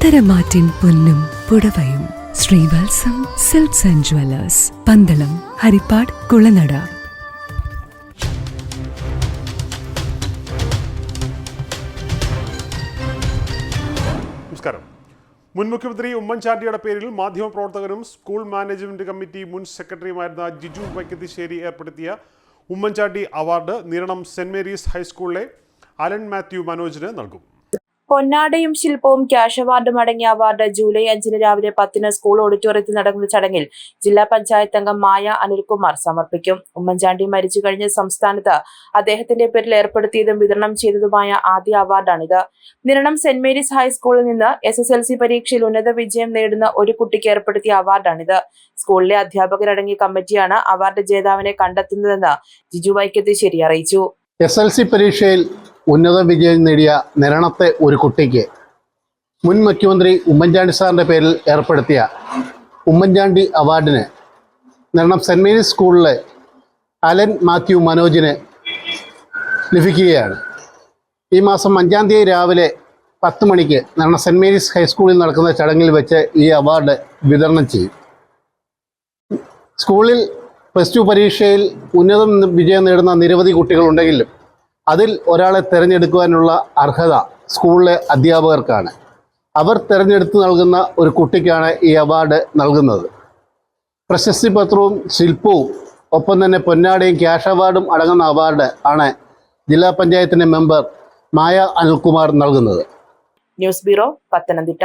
പത്തരമാറ്റിൻ പൊന്നും പുടവയും. Sreevalsam silks and jewellers Pandalam Harippad Kulanada. നമസ്കാരം. മുൻ മുഖ്യമന്ത്രി ഉമ്മൻചാണ്ടിയുടെ പേരിൽ മാധ്യമപ്രവർത്തകനും സ്കൂൾ മാനേജ്മെന്റ് കമ്മിറ്റി മുൻ സെക്രട്ടറിയുമായിരുന്ന ജിജു വൈക്കത്തിശ്ശേരി ഏർപ്പെടുത്തിയ Oommen Chandy award Niranam Saint Mary's ഹൈസ്കൂളിലെ അലൻ മാത്യു മനോജിന് നൽകും. പൊന്നാടയും ശില്പവും ക്യാഷ് അവാർഡും അടങ്ങിയ അവാർഡ് ജൂലൈ അഞ്ചിന് രാവിലെ പത്തിന് സ്കൂൾ ഓഡിറ്റോറിയത്തിൽ നടക്കുന്ന ചടങ്ങിൽ ജില്ലാ പഞ്ചായത്ത് അംഗം മായ അനിൽകുമാർ സമർപ്പിക്കും. ഉമ്മൻചാണ്ടി മരിച്ചു കഴിഞ്ഞ സംസ്ഥാനത്ത് അദ്ദേഹത്തിന്റെ പേരിൽ ഏർപ്പെടുത്തിയതും വിതരണം ചെയ്തതുമായ ആദ്യ അവാർഡാണിത്. നിരണം സെന്റ് മേരീസ് ഹൈസ്കൂളിൽ നിന്ന് എസ് എസ് എൽ സി പരീക്ഷയിൽ ഉന്നത വിജയം നേടുന്ന ഒരു കുട്ടിക്ക് ഏർപ്പെടുത്തിയ അവാർഡാണിത്. സ്കൂളിലെ അധ്യാപകരടങ്ങിയ കമ്മിറ്റിയാണ് അവാർഡ് ജേതാവിനെ കണ്ടെത്തുന്നതെന്ന് ജിജു വൈക്കത്തിശ്ശേരി അറിയിച്ചു. എസ് എൽ സി പരീക്ഷയിൽ ഉന്നത വിജയം നേടിയ നിരണത്തെ ഒരു കുട്ടിക്ക് മുൻ മുഖ്യമന്ത്രി ഉമ്മൻചാണ്ടി സാറിന്റെ പേരിൽ ഏർപ്പെടുത്തിയ ഉമ്മൻചാണ്ടി അവാർഡിന് നിരണം സെന്റ് മേരീസ് സ്കൂളിലെ അലൻ മാത്യു മനോജിന് ലഭിക്കുകയാണ്. ഈ മാസം അഞ്ചാം തീയതി രാവിലെ പത്ത് മണിക്ക് നിരണം സെന്റ് മേരീസ് ഹൈസ്കൂളിൽ നടക്കുന്ന ചടങ്ങിൽ വെച്ച് ഈ അവാർഡ് വിതരണം ചെയ്യും. സ്കൂളിൽ പ്ലസ് ടു പരീക്ഷയിൽ ഉന്നത വിജയം നേടുന്ന നിരവധി കുട്ടികളുണ്ടെങ്കിലും അതിൽ ഒരാളെ തിരഞ്ഞെടുക്കുവാനുള്ള അർഹത സ്കൂളിലെ അധ്യാപകർക്കാണ്. അവർ തിരഞ്ഞെടുത്ത് നൽകുന്ന ഒരു കുട്ടിക്കാണ് ഈ അവാർഡ് നൽകുന്നത്. പ്രശസ്തി പത്രവും ശില്പവും ഒപ്പം തന്നെ പൊന്നാടയും ക്യാഷ് അവാർഡും അടങ്ങുന്ന അവാർഡ് ആണ് ജില്ലാ പഞ്ചായത്തിന്റെ മെമ്പർ മായ അനിൽകുമാർ നൽകുന്നത്. News bureau Pathanamthitta.